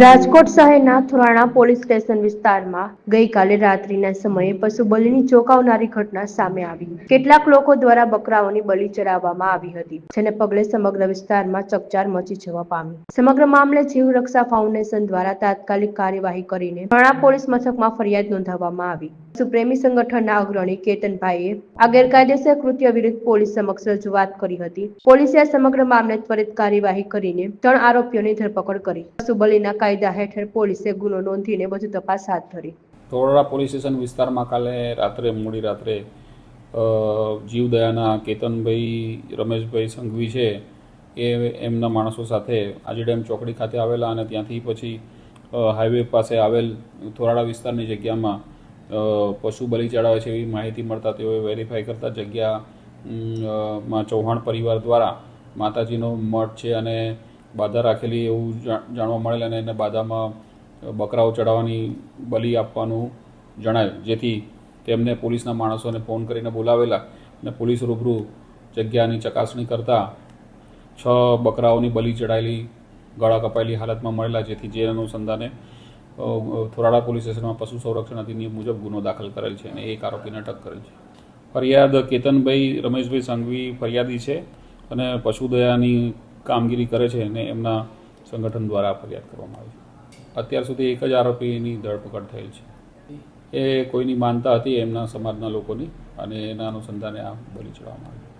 રાજકોટ શહેરના થોરાણા police station વિસ્તારમાં ગઈકાલે રાત્રિના સમયે પશુ બલિની ચોંકાવનારી ઘટના સામે આવી. કેટલાક લોકો દ્વારા બકરાઓની બલિ ચડાવવામાં આવી હતી, જેને પગલે સમગ્ર વિસ્તારમાં ચકચાર મચી જવા પામી. સમગ્ર મામલે જીવ રક્ષા ફાઉન્ડેશન દ્વારા તાત્કાલિક કાર્યવાહી કરીને થોરાણા પોલીસ મથકમાં ફરિયાદ નોંધાવવામાં આવી. સુપ્રેમી સંગઠનના અગ્રણી કેતનભાઈએ આ ગેરકાયદેસર કૃત્ય વિરુદ્ધ પોલીસ સમક્ષ રજૂઆત કરી હતી. પોલીસે આ સમગ્ર મામલે ત્વરિત કાર્યવાહી કરીને ત્રણ આરોપીઓની ધરપકડ કરી. સુબલીના કાયદા હેઠળ પોલીસે ગુનો નોંધીને વધુ તપાસ હાથ ધરી. ધોળરા પોલીસ સ્ટેશન વિસ્તારમાં કાલે રાત્રે, મોડી રાત્રે જીવદયાના કેતનભાઈ, રમેશભાઈ સંઘવી છે એ એમના માણસો સાથે આજી ડેમ ચોકડી ખાતે આવેલા અને ત્યાંથી પછી હાઈવે પાસે આવેલ થોરાડા વિસ્તારની જગ્યામાં પશુ બલિ ચડાવે છે એવી માહિતી મળતા તેઓએ વેરીફાઈ કરતા જગ્યા માં ચૌહાણ પરિવાર દ્વારા માતાજીનો મઠ છે અને બાધા રાખેલી એવું જાણવા મળેલ અને એને બાધામાં બકરાઓ ચડાવવાની બલિ આપવાનું જણાય. જેથી તેમને પોલીસના માણસોને ફોન કરીને બોલાવેલા અને પોલીસ રૂબરૂ જગ્યાની ચકાસણી કરતા છ બકરાઓની બલિ ચડાયેલી ગળા કપાયેલી હાલતમાં મળેલા, જેથી જે અનુસંધાને થોરાડા પોલીસ સ્ટેશનમાં પશુ સંરક્ષણ અધિનિયમ મુજબ ગુનો દાખલ કરેલ છે અને એક આરોપીને અટક કરેલ છે. ફરિયાદ કેતનભાઈ રમેશભાઈ સંઘવી ફરિયાદી છે અને પશુદયાની કામગીરી કરે છે અને એમના સંગઠન દ્વારા ફરિયાદ કરવામાં આવી છે. અત્યાર સુધી એક જ આરોપીની ધરપકડ થયેલ છે. એ કોઈની માનતા હતી એમના સમાજના લોકોની અને એના અનુસંધાને આ બલી ચડાવવામાં આવી.